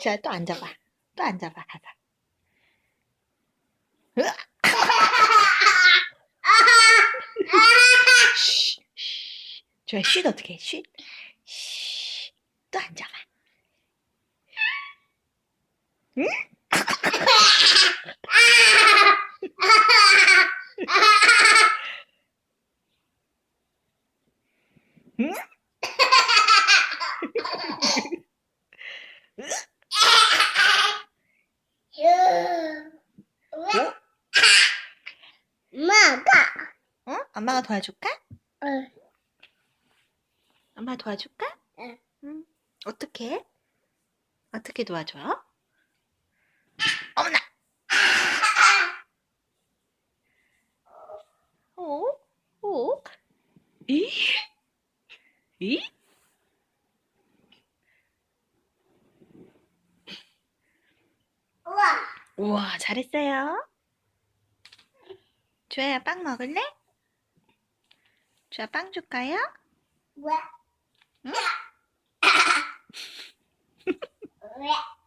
자, 또 앉아봐. 또 앉아봐, 가자. 좋아, 쉿 어떻게 해? 쉿. 쉬. 또 앉아봐. 응? 응? 어? 엄마가 어? 엄마가 도와줄까? 응. 엄마 도와줄까? 응. 응. 어떻게? 해? 어떻게 도와줘? 어머나! 어? 어? 이? 이? 우와 잘했어요. 주아야, 빵 먹을래? 주아, 빵 줄까요? 왜? 응? 왜? 왜?